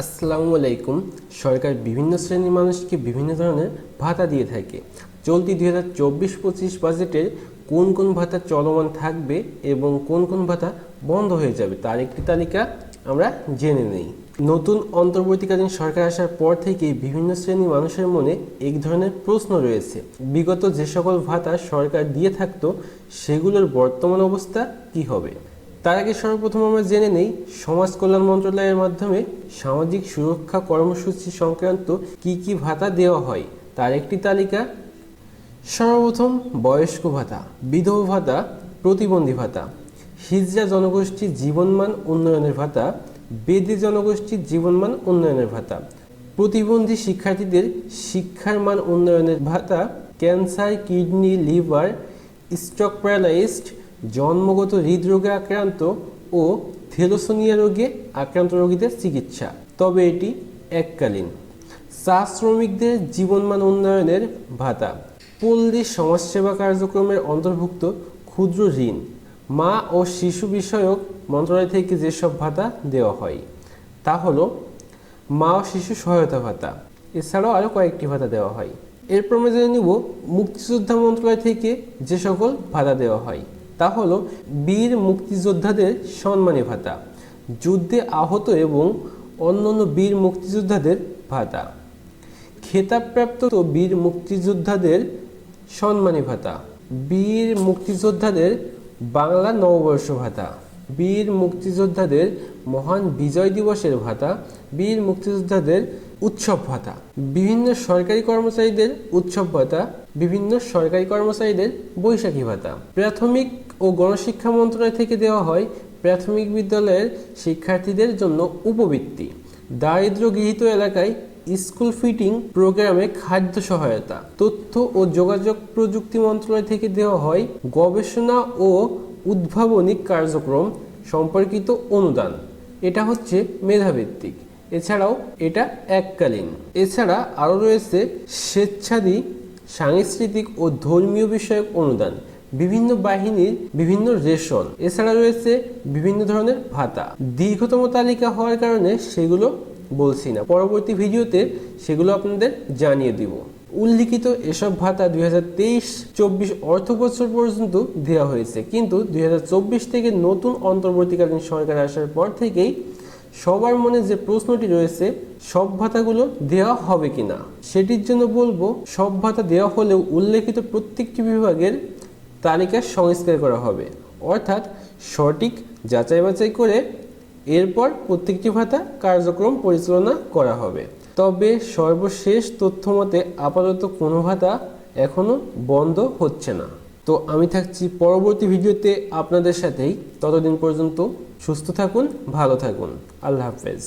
আসসালামু আলাইকুম। সরকার বিভিন্ন শ্রেণির মানুষকে বিভিন্ন ধরনের ভাতা দিয়ে থাকে। চলতি দুই হাজার চব্বিশ পঁচিশ বাজেটের কোন কোন ভাতা চলমান থাকবে এবং কোন কোন ভাতা বন্ধ হয়ে যাবে তার একটি তালিকা আমরা জেনে নেই। নতুন অন্তর্বর্তীকালীন সরকার আসার পর থেকেই বিভিন্ন শ্রেণির মানুষের মনে এক ধরনের প্রশ্ন রয়েছে। বিগত যে সকল ভাতা সরকার দিয়ে থাকতো, সেগুলোর বর্তমান অবস্থা কি হবে? তার আগে সর্বপ্রথম আমরা জেনে নেই, সমাজ কল্যাণ মন্ত্রণালয়ের মাধ্যমে সামাজিক সুরক্ষা কর্মসূচি সংক্রান্ত কি কি ভাতা দেওয়া হয়, তার একটি তালিকা। সর্বপ্রথম বয়স্ক ভাতা, বিধবা ভাতা, প্রতিবন্ধী ভাতা, হিজড়া জনগোষ্ঠীর জীবনমান উন্নয়নের ভাতা, বেদে জনগোষ্ঠীর জীবনমান উন্নয়নের ভাতা, প্রতিবন্ধী শিক্ষার্থীদের শিক্ষার মান উন্নয়নের ভাতা, cancer, kidney, liver stroke paralysed জন্মগত হৃদরোগে আক্রান্ত ও থেলোসোনিয়া রোগে আক্রান্ত রোগীদের চিকিৎসা। তবে এটি এককালীন। চা শ্রমিকদের জীবনমান উন্নয়নের ভাতা। পল্লী সমাজসেবা কার্যক্রমের অন্তর্ভুক্ত ক্ষুদ্র ঋণ। মা ও শিশু বিষয়ক মন্ত্রণালয় থেকে যেসব ভাতা দেওয়া হয়, তা হলো মা ও শিশু সহায়তা ভাতা। এছাড়াও আরও কয়েকটি ভাতা দেওয়া হয়। এরপর আমরা জেনে নিব মুক্তিযোদ্ধা মন্ত্রণালয় থেকে যে সকল ভাতা দেওয়া হয়। তা হলো বীর মুক্তিযোদ্ধাদের সম্মানী ভাতা, যুদ্ধে আহত এবং অন্যান্য বীর মুক্তিযোদ্ধাদের ভাতা। খেতাবপ্রাপ্ত বীর মুক্তিযোদ্ধাদের সম্মানী ভাতা, বীর মুক্তিযোদ্ধাদের বাংলা নববর্ষ ভাতা। বীর মুক্তিযোদ্ধাদের মহান বিজয় দিবসের ভাতা, বীর মুক্তিযোদ্ধাদের উৎসব ভাতা, বিভিন্ন সরকারি কর্মচারীদের উৎসব ভাতা, বিভিন্ন সরকারি কর্মচারীদের বৈশাখী ভাতা। প্রাথমিক ও গণশিক্ষা মন্ত্রণালয় থেকে দেওয়া হয় প্রাথমিক বিদ্যালয়ের শিক্ষার্থীদের জন্য উপবৃত্তি। দারিদ্র গৃহীত এলাকায় স্কুল ফিটিং প্রোগ্রামে খাদ্য সহায়তা। তথ্য ও যোগাযোগ প্রযুক্তি মন্ত্রণালয় থেকে দেওয়া হয় গবেষণা ও উদ্ভাবনী কার্যক্রম সম্পর্কিত অনুদান। এটা হচ্ছে মেধাভিত্তিক। এছাড়াও এটা এককালীন। এছাড়া আরও রয়েছে স্বেচ্ছাদী সাংস্কৃতিক ও ধর্মীয় বিষয়ক অনুদান, বিভিন্ন বাহিনীর বিভিন্ন রেশন, এছাড়া রয়েছে বিভিন্ন ধরনের ভাতা। দীর্ঘতম তালিকা হওয়ার কারণে সেগুলো বলছি না। পরবর্তী ভিডিওতে সেগুলো আপনাদের জানিয়ে দিব। উল্লিখিত এসব ভাতা দুই হাজার তেইশ, চব্বিশ অর্থ বছর পর্যন্ত দেওয়া হয়েছে। কিন্তু দুই হাজার চব্বিশ থেকে নতুন অন্তর্বর্তীকালীন সরকার আসার পর থেকেই সবার মনে যে প্রশ্নটি রয়েছে, সব ভাতাগুলো দেওয়া হবে কিনা? সেটির জন্য বলব, সব ভাতা দেওয়া হলেও উল্লেখিত প্রত্যেকটি বিভাগের তালিকা সংস্কার করা হবে। অর্থাৎ সঠিক যাচাই বাছাই করে এরপর প্রত্যেকটি ভাতা কার্যক্রম পরিচালনা করা হবে। তবে সর্বশেষ তথ্য মতে আপাতত কোনো ভাতা এখনও বন্ধ হচ্ছে না। তো আমি থাকছি পরবর্তী ভিডিওতে আপনাদের সাথেই। ততদিন পর্যন্ত সুস্থ থাকুন, ভালো থাকুন। আল্লাহ হাফেজ।